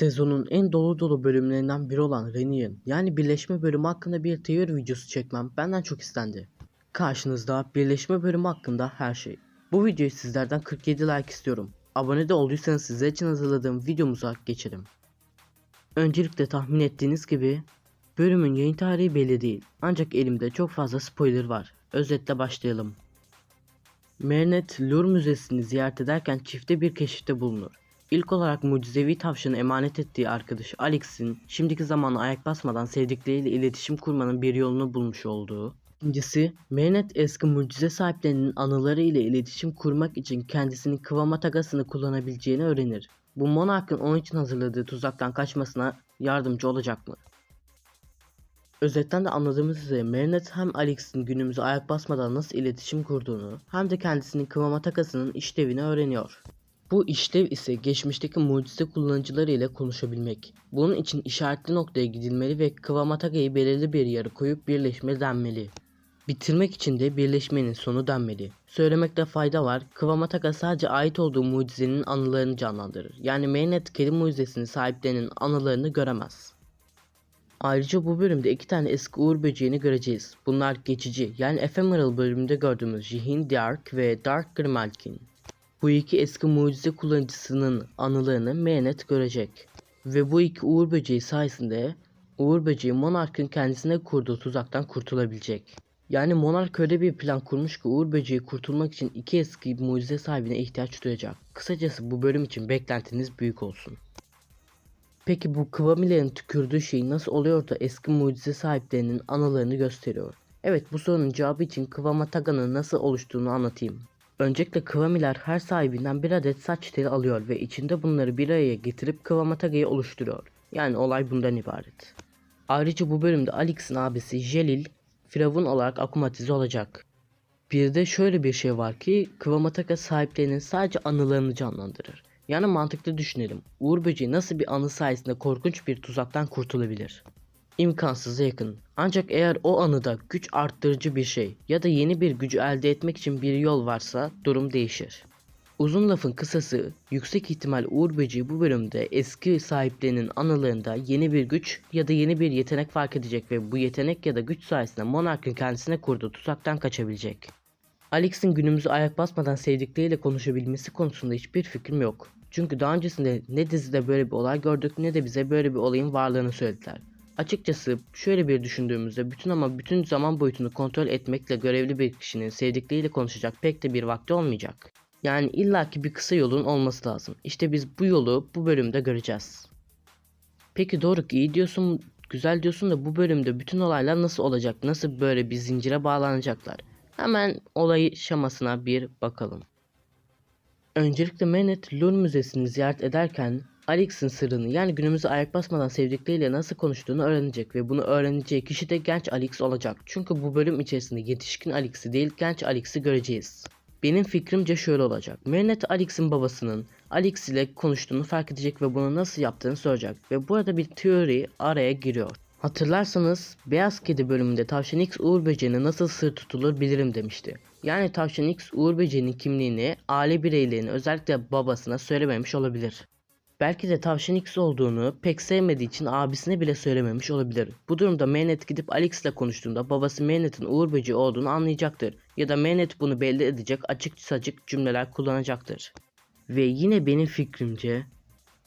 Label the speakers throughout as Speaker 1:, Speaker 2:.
Speaker 1: Sezonun en dolu dolu bölümlerinden biri olan Reunion yani birleşme bölümü hakkında bir teori videosu çekmem benden çok istendi. Karşınızda birleşme bölümü hakkında her şey. Bu videoyu sizlerden 47 like istiyorum. Abone de olduysanız sizler için hazırladığım videomuza geçelim. Öncelikle tahmin ettiğiniz gibi bölümün yayın tarihi belli değil. Ancak elimde çok fazla spoiler var. Özetle başlayalım. Marinette Louvre Müzesi'ni ziyaret ederken çifte bir keşifte bulunur. İlk olarak mucizevi tavşanı emanet ettiği arkadaşı Alex'in şimdiki zamanla ayak basmadan sevdikleriyle iletişim kurmanın bir yolunu bulmuş olduğu. İkincisi, Marinette eski mucize sahiplerinin anıları ile iletişim kurmak için kendisinin kıvama tagasını kullanabileceğini öğrenir. Bu Monarch'ın onun için hazırladığı tuzaktan kaçmasına yardımcı olacak mı? Özetten de anladığımız üzere Marinette hem Alex'in günümüze ayak basmadan nasıl iletişim kurduğunu hem de kendisinin kıvama takasının işlevini öğreniyor. Bu işlev ise geçmişteki mucize kullanıcıları ile konuşabilmek. Bunun için işaretli noktaya gidilmeli ve Kıvamataga'yı belirli bir yere koyup birleşme denmeli. Bitirmek için de birleşmenin sonu denmeli. Söylemekte fayda var, Kıvamataga sadece ait olduğu mucizenin anılarını canlandırır. Yani Marinette kedi mucizesinin sahiplerinin anılarını göremez. Ayrıca bu bölümde iki tane eski uğur böceğini göreceğiz. Bunlar geçici yani ephemeral bölümünde gördüğümüz Jihin Dark ve Dark Grimalkin. Bu iki eski mucize kullanıcısının anılarını Marinette görecek. Ve bu iki Uğur Böceği sayesinde Uğur Böceği Monarch'ın kendisine kurduğu tuzaktan kurtulabilecek. Yani Monarch öyle bir plan kurmuş ki Uğur Böceği kurtulmak için iki eski mucize sahibine ihtiyaç duyacak. Kısacası bu bölüm için beklentiniz büyük olsun. Peki bu Kıvamilerin tükürdüğü şey nasıl oluyor da eski mucize sahiplerinin anılarını gösteriyor? Evet bu sorunun cevabı için Kıvamataga'nın nasıl oluştuğunu anlatayım. Öncelikle Kıvamiler her sahibinden bir adet saç teli alıyor ve içinde bunları bir araya getirip Kıvamataga'yı oluşturuyor. Yani olay bundan ibaret. Ayrıca bu bölümde Alex'in abisi Jelil, Firavun olarak akumatize olacak. Bir de şöyle bir şey var ki Kıvamataga sahiplerinin sadece anılarını canlandırır. Yani mantıklı düşünelim. Uğur böceği nasıl bir anı sayesinde korkunç bir tuzaktan kurtulabilir? İmkansıza yakın. Ancak eğer o anıda güç arttırıcı bir şey ya da yeni bir gücü elde etmek için bir yol varsa durum değişir. Uzun lafın kısası yüksek ihtimal Uğur Böceği bu bölümde eski sahiplerinin anılarında yeni bir güç ya da yeni bir yetenek fark edecek ve bu yetenek ya da güç sayesinde Monarch'ın kendisine kurduğu tuzaktan kaçabilecek. Alex'in günümüzü ayak basmadan sevdikleriyle konuşabilmesi konusunda hiçbir fikrim yok. Çünkü daha öncesinde ne dizide böyle bir olay gördük ne de bize böyle bir olayın varlığını söylediler. Açıkçası şöyle bir düşündüğümüzde bütün ama bütün zaman boyutunu kontrol etmekle görevli bir kişinin sevdikleriyle konuşacak pek de bir vakti olmayacak. Yani illaki bir kısa yolun olması lazım. İşte biz bu yolu bu bölümde göreceğiz. Peki Doruk iyi diyorsun, güzel diyorsun da bu bölümde bütün olaylar nasıl olacak? Nasıl böyle bir zincire bağlanacaklar? Hemen olay şamasına bir bakalım. Öncelikle Menet Louvre Müzesi'ni ziyaret ederken Alex'in sırrını yani günümüze ayak basmadan sevdikleriyle nasıl konuştuğunu öğrenecek ve bunu öğreneceği kişi de genç Alex olacak. Çünkü bu bölüm içerisinde yetişkin Alex'i değil genç Alex'i göreceğiz. Benim fikrimce şöyle olacak. Marinette Alex'in babasının Alex ile konuştuğunu fark edecek ve bunu nasıl yaptığını soracak. Ve burada bir teori araya giriyor. Hatırlarsanız Beyaz Kedi bölümünde Tavşan X Uğur Böceğine nasıl sır tutulur bilirim demişti. Yani Tavşan X Uğur Böceğinin kimliğini aile bireylerine özellikle babasına söylememiş olabilir. Belki de tavşan X olduğunu pek sevmediği için abisine bile söylememiş olabilir. Bu durumda Manet gidip Alex ile konuştuğunda babası Manet'in Uğur Böceği olduğunu anlayacaktır. Ya da Manet bunu belli edecek açık saçık cümleler kullanacaktır. Ve yine benim fikrimce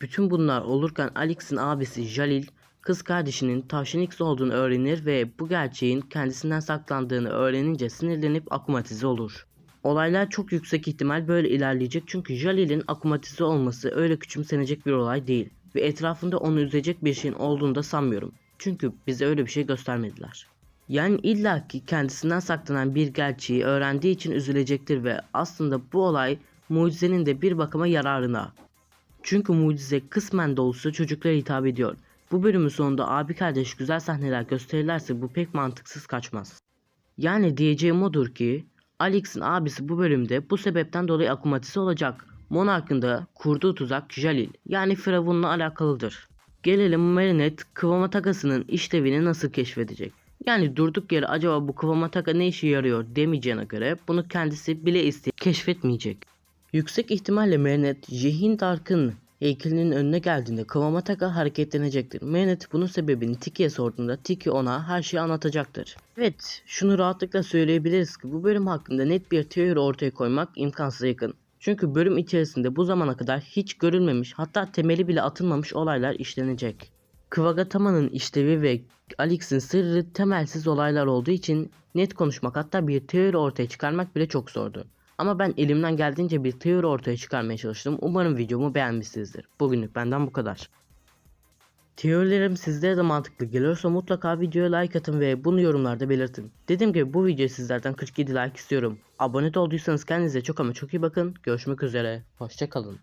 Speaker 1: bütün bunlar olurken Alex'in abisi Jalil kız kardeşinin tavşan X olduğunu öğrenir ve bu gerçeğin kendisinden saklandığını öğrenince sinirlenip akumatize olur. Olaylar çok yüksek ihtimal böyle ilerleyecek çünkü Jalil'in akumatize olması öyle küçümsenecek bir olay değil ve etrafında onu üzecek bir şeyin olduğunu da sanmıyorum. Çünkü bize öyle bir şey göstermediler. Yani illaki kendisinden saklanan bir gerçeği öğrendiği için üzülecektir ve aslında bu olay mucizenin de bir bakıma yararına. Çünkü mucize kısmen de olsa çocuklara hitap ediyor. Bu bölümün sonunda abi kardeş güzel sahneler gösterirlerse bu pek mantıksız kaçmaz. Yani diyeceğim odur ki Alex'in abisi bu bölümde bu sebepten dolayı akumatize olacak. Monarch'ın da kurduğu tuzak Jalil yani Firavun'la alakalıdır. Gelelim Marinette Kıvamatagası'nın işlevini nasıl keşfedecek? Yani durduk yere acaba bu Kıvamataka ne işe yarıyor demeyeceğine göre bunu kendisi bile isteyip keşfetmeyecek. Yüksek ihtimalle Marinette Jehin Dark'ın heykelinin önüne geldiğinde Kawamataka hareketlenecektir. Manet bunun sebebini Tiki'ye sorduğunda Tiki ona her şeyi anlatacaktır. Evet, şunu rahatlıkla söyleyebiliriz ki bu bölüm hakkında net bir teori ortaya koymak imkansıza yakın. Çünkü bölüm içerisinde bu zamana kadar hiç görülmemiş hatta temeli bile atılmamış olaylar işlenecek. Kvagatama'nın işlevi ve Alix'in sırrı temelsiz olaylar olduğu için net konuşmak hatta bir teori ortaya çıkarmak bile çok zordu. Ama ben elimden geldiğince bir teori ortaya çıkarmaya çalıştım. Umarım videomu beğenmişsinizdir. Bugünlük benden bu kadar. Teorilerim sizlere de mantıklı geliyorsa mutlaka videoya like atın ve bunu yorumlarda belirtin. Dediğim gibi bu videoya sizlerden 47 like istiyorum. Abone olduysanız kendinize çok ama çok iyi bakın. Görüşmek üzere. Hoşçakalın.